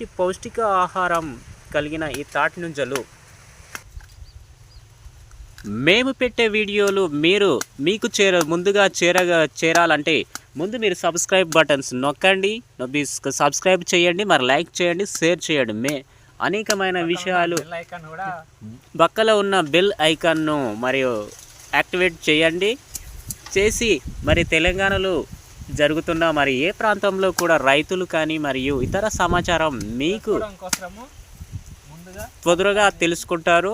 మంచి పౌష్టిక ఆహారం కలిగిన ఈ తాటి నుంజలు. మేము పెట్టే వీడియోలు మీరు మీకు చేర ముందుగా చేరగా చేరాలంటే ముందు మీరు సబ్స్క్రైబ్ బటన్స్ నొక్కండి నొక్కి సబ్స్క్రైబ్ చేయండి మరి లైక్ చేయండి షేర్ చేయండి. మే అనేకమైన విషయాలు పక్కలో ఉన్న బెల్ ఐకాన్ను మరియు యాక్టివేట్ చేయండి. చేసి మరి తెలంగాణలో జరుగుతున్న మరి ఏ ప్రాంతంలో కూడా రైతులు కానీ మరియు ఇతర సమాచారం మీకు త్వరగా తెలుసుకుంటారు.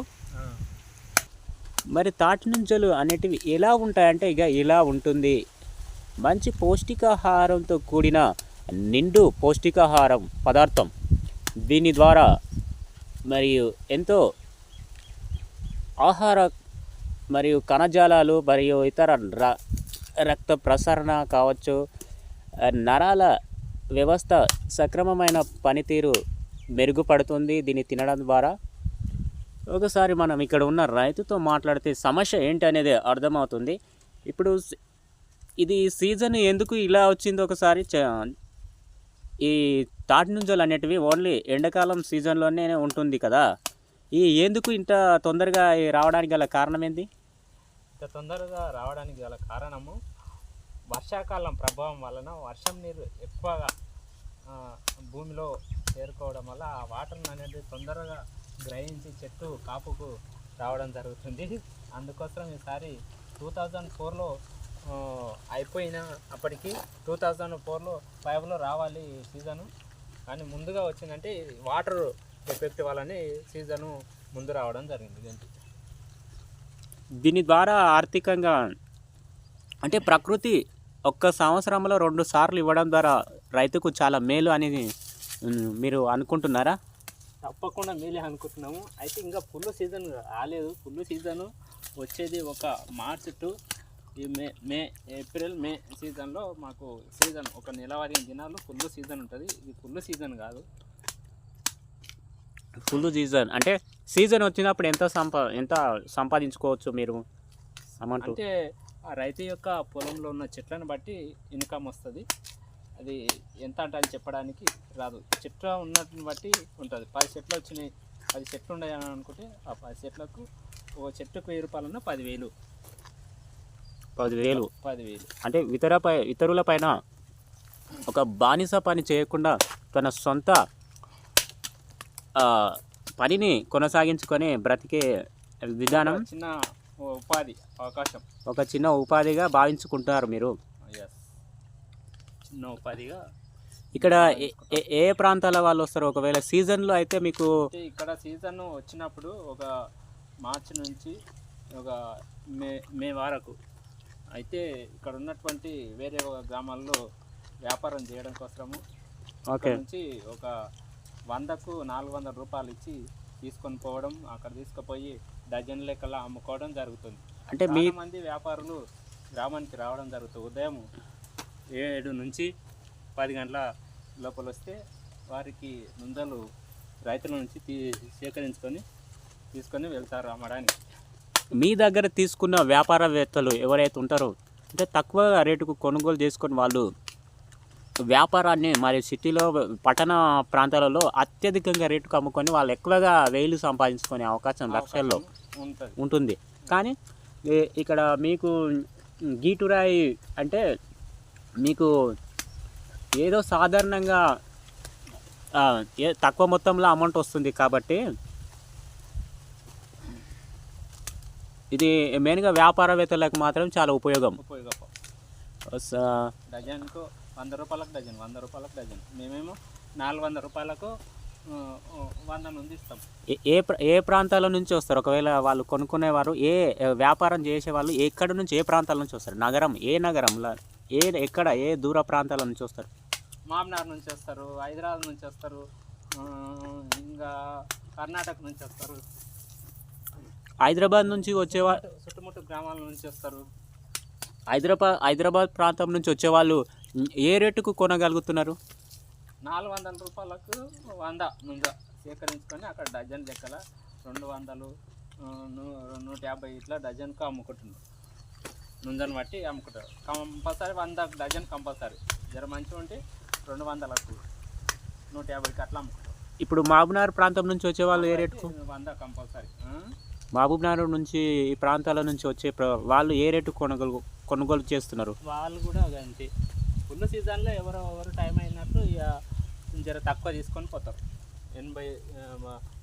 మరి తాటి నుంచలు అనేటివి ఎలా ఉంటాయంటే ఇక ఇలా ఉంటుంది. మంచి పౌష్టికాహారంతో కూడిన నిండు పౌష్టికాహారం పదార్థం దీని ద్వారా మరియు ఎంతో ఆహార మరియు కణజాలాలు మరియు ఇతర ర రక్త ప్రసరణ కావచ్చు నరాల వ్యవస్థ సక్రమమైన పనితీరు మెరుగుపడుతుంది దీన్ని తినడం ద్వారా. ఒకసారి మనం ఇక్కడ ఉన్న రైతుతో మాట్లాడితే సమస్య ఏంటి అనేది అర్థమవుతుంది. ఇప్పుడు ఇది సీజన్ ఎందుకు ఇలా వచ్చింది ఒకసారి చ- ఈ తాటి నుంజలు అనేటివి ఓన్లీ ఎండాకాలం సీజన్లోనే ఉంటుంది కదా. ఈ ఎందుకు ఇంత తొందరగా రావడానికి గల కారణం ఏంది? ఇంత తొందరగా రావడానికి గల కారణము వర్షాకాలం ప్రభావం వలన వర్షం నీరు ఎక్కువగా భూమిలో చేరుకోవడం వల్ల ఆ వాటర్ అనేది తొందరగా గ్రహించి చెట్టు కాపుకు రావడం జరుగుతుంది. అందుకోసం ఈసారి టూ థౌజండ్ ఫోర్లో అయిపోయిన అప్పటికి టూ థౌజండ్ ఫోర్లో ఫైవ్లో రావాలి ఈ సీజను. కానీ ముందుగా వచ్చిందంటే వాటర్ ఎఫెక్ట్ వల్లనే సీజను ముందు రావడం జరిగింది. దీనికి దీని ద్వారా ఆర్థికంగా అంటే ప్రకృతి ఒక్క సంవత్సరంలో రెండు సార్లు ఇవ్వడం ద్వారా రైతుకు చాలా మేలు అనేది మీరు అనుకుంటున్నారా? తప్పకుండా మేలే అనుకుంటున్నాము. అయితే ఇంకా ఫుల్ సీజన్ రాలేదు. ఫుల్ సీజన్ వచ్చేది ఒక మార్చ్ టు ఈ మే మే ఏప్రిల్ మే సీజన్లో మాకు సీజన్ ఒక నెలవారి దినాలు ఫుల్ సీజన్ ఉంటుంది. ఇది ఫుల్ సీజన్ కాదు. Full season. అంటే సీజన్ వచ్చినప్పుడు ఎంత సంపా ఎంత సంపాదించుకోవచ్చు మీరు? అమౌంట్. అంటే ఆ రైతు యొక్క పొలంలో ఉన్న చెట్లను బట్టి ఇన్కమ్ వస్తుంది. అది ఎంత అంటే అని చెప్పడానికి రాదు. చెట్లు ఉన్నటిని బట్టి ఉంటుంది. పది చెట్లు వచ్చినాయి పది చెట్లు ఉన్నాయి అని అనుకుంటే ఆ పది చెట్లకు ఓ చెట్టుకు వెయ్యి రూపాయలన్నా పదివేలు. పదివేలు. పదివేలు. అంటే ఇతరపై ఇతరుల పైన ఒక బానిస పని చేయకుండా తన సొంత పనిని కొనసాగించుకొని బ్రతికే విధానం చిన్న ఉపాధి అవకాశం. ఒక చిన్న ఉపాధిగా భావించుకుంటారు మీరు. చిన్న ఉపాధిగా ఇక్కడ ఏ- ప్రాంతాల వాళ్ళు వస్తారు? ఒకవేళ సీజన్లో అయితే మీకు ఇక్కడ సీజన్ వచ్చినప్పుడు ఒక మార్చి నుంచి ఒక మే మే వరకు అయితే ఇక్కడ ఉన్నటువంటి వేరే ఒక గ్రామాల్లో వ్యాపారం చేయడం కోసము నుంచి ఒక వందకు నాలుగు వందల రూపాయలు ఇచ్చి తీసుకొని పోవడం అక్కడ తీసుకుపోయి డజన్ లెక్కల అమ్ముకోవడం జరుగుతుంది. అంటే మీ మంది వ్యాపారులు గ్రామానికి రావడం జరుగుతుంది. ఉదయం ఏడు నుంచి పది గంటల లోపల వస్తే వారికి ముందలు రైతుల నుంచి తీ సేకరించుకొని తీసుకొని వెళ్తారు అమ్మడానికి. మీ దగ్గర తీసుకున్న వ్యాపారవేత్తలు ఎవరైతే ఉంటారో అంటే తక్కువ రేటుకు కొనుగోలు చేసుకొని వాళ్ళు వ్యాపారాన్ని మరి సిటీలో పట్టణ ప్రాంతాలలో అత్యధికంగా రేటుకు అమ్ముకొని వాళ్ళు ఎక్కువగా వేలు సంపాదించుకునే అవకాశం లక్షల్లో ఉంటుంది. ఉంటుంది. కానీ ఇక్కడ మీకు గీటురాయి అంటే మీకు ఏదో సాధారణంగా తక్కువ మొత్తంలో అమౌంట్ వస్తుంది కాబట్టి ఇది మెయిన్గా వ్యాపారవేత్తలకు మాత్రం చాలా ఉపయోగం. డజన్కు వంద రూపాయలకు డజన్ వంద రూపాయలకు డజన్. మేమేమో నాలుగు వందల రూపాయలకు వంద నుండి ఇస్తాం. ఏ- ఏ ప్ర- ఏ ప్రాంతాల నుంచి వస్తారు? ఒకవేళ వాళ్ళు కొనుక్కునేవారు ఏ వ్యాపారం చేసేవాళ్ళు ఎక్కడి నుంచి ఏ ప్రాంతాల నుంచి వస్తారు? నగరం ఏ నగరంలో? ఏ ఎక్కడ ఏ దూర ప్రాంతాల నుంచి వస్తారు? మామ్నార్ నుంచి వస్తారు హైదరాబాద్ నుంచి వస్తారు ఇంకా కర్ణాటక నుంచి వస్తారు. హైదరాబాద్ నుంచి వచ్చేవా చుట్టు- చుట్టుముట్టు గ్రామాల నుంచి వస్తారు. హైదరాబాద్ హైదరాబాద్ ప్రాంతం నుంచి వచ్చేవాళ్ళు ఏ రేటుకు కొనగలుగుతున్నారు? నాలుగు వందల రూపాయలకు వంద నుంజ సేకరించుకొని అక్కడ డజన్ లెక్కల రెండు వందలు నూట యాభై ఇట్లా డజన్కు అమ్ముకుంటున్నారు. నుంజను బట్టి అమ్ముకుంటారు. కంపల్సరీ వంద డజన్ కంపల్సరీ. జర మంచిగా ఉంటే రెండు వందలకు నూట యాభైకి అట్లా అమ్ముకుంటారు. ఇప్పుడు మహబూబ్నగర్ ప్రాంతం నుంచి వచ్చే వాళ్ళు ఏ రేటుకు? వంద కంపల్సరీ. మహబూబ్నగర్ నుంచి ఈ ప్రాంతాల నుంచి వచ్చే వాళ్ళు ఏ రేటు కొనుగోలు కొనుగోలు చేస్తున్నారు? వాళ్ళు కూడా అంతే. ఫుల్ సీజన్లో ఎవరో ఎవరు టైం అయినట్టు ఇక జర తక్కువ తీసుకొని పోతారు. ఎనభై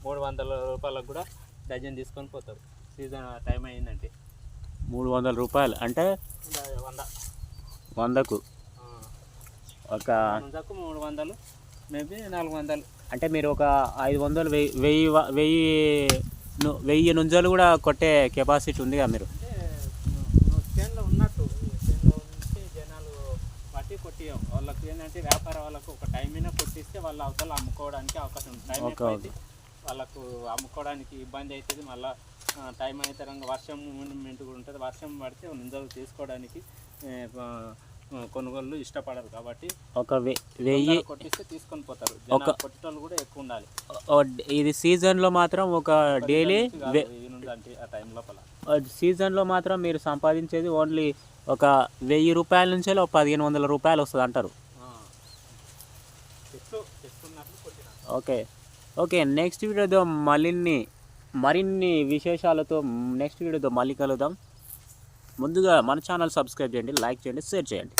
మూడు వందల రూపాయలకు కూడా డజన్ తీసుకొని పోతారు. సీజన్ టైం అయిందంటే. మూడు వందల రూపాయలు అంటే వంద వందకు? ఒక వందకు మూడు వందలు మేబీ నాలుగు వందలు. అంటే మీరు ఒక ఐదు వందలు వెయ్యి వెయ్యి వెయ్యి ను- వెయ్యి నుంజలు కూడా కొట్టే కెపాసిటీ ఉంది కదా మీరు? కొట్టి వాళ్ళకి ఏంటంటే వ్యాపార వాళ్ళకు ఒక టైం అయినా కొట్టిస్తే వాళ్ళు అవతల అమ్ముకోవడానికి అవకాశం ఉంది టైం ఎక్కువైతే వాళ్ళకు అమ్ముకోవడానికి ఇబ్బంది అవుతుంది మళ్ళీ టైం అయితే రంగా వర్షం మూమెంట్ కూడా ఉంటుంది. వర్షం పడితే నిందలు తీసుకోవడానికి కొనుగోళ్ళు ఇష్టపడరు కాబట్టి ఒక వెయ్యి కొట్టిస్తే తీసుకొని పోతారు. జనాలు కొట్టేటోళ్ళు కూడా ఎక్కువ ఉండాలి. ఇది సీజన్లో మాత్రం ఒక డైలీ ఆ టైం లోపల. సీజన్లో మాత్రం మీరు సంపాదించేది ఓన్లీ ఒక వెయ్యి రూపాయల నుంచి ఒక పదిహేను వందల రూపాయలు వస్తుంది అంటారు. ఓకే. ఓకే నెక్స్ట్ వీడియోతో మరిన్ని మరిన్ని విశేషాలతో నెక్స్ట్ వీడియోతో మళ్ళీ కలుద్దాం. ముందుగా మన ఛానల్ సబ్స్క్రైబ్ చేయండి లైక్ చేయండి షేర్ చేయండి.